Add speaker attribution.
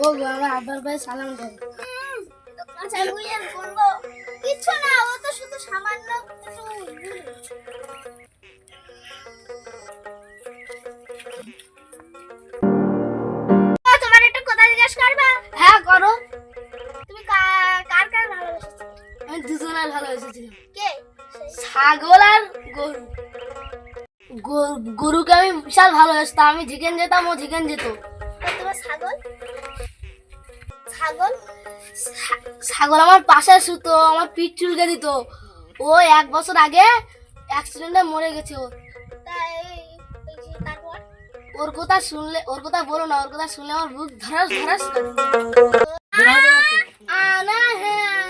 Speaker 1: ও আমার আব্বার ভাই সালাম
Speaker 2: গন্ধ কিচ্ছু না ও তো শুধু সামান্য তোমার একটা কথা জিজ্ঞেস করবা?
Speaker 1: হ্যাঁ করো।
Speaker 2: তুমি কার কার ভালোবেসেছো
Speaker 1: আমি দুজনের ভালো
Speaker 2: কে?
Speaker 1: ছাগল আর গরু। গরু- গরুকে আমি বিশাল ভালোবাসতাম। আমি যেখানে যেতাম ও যেখানে যেত।
Speaker 2: তোমার ছাগল? ছাগল
Speaker 1: ছাগল আমার পাশে শুতো আমার পিঠ চুলকে দিত ও এক বছর আগে অ্যাক্সিডেন্টে মরে গেছে ও
Speaker 2: তাই এই তারপর
Speaker 1: ওর কথা শুনলে ওর কথা বলো না ওর কথা শুনলে আমার বুক ধরাস ধরাস আনা হ্যাঁ.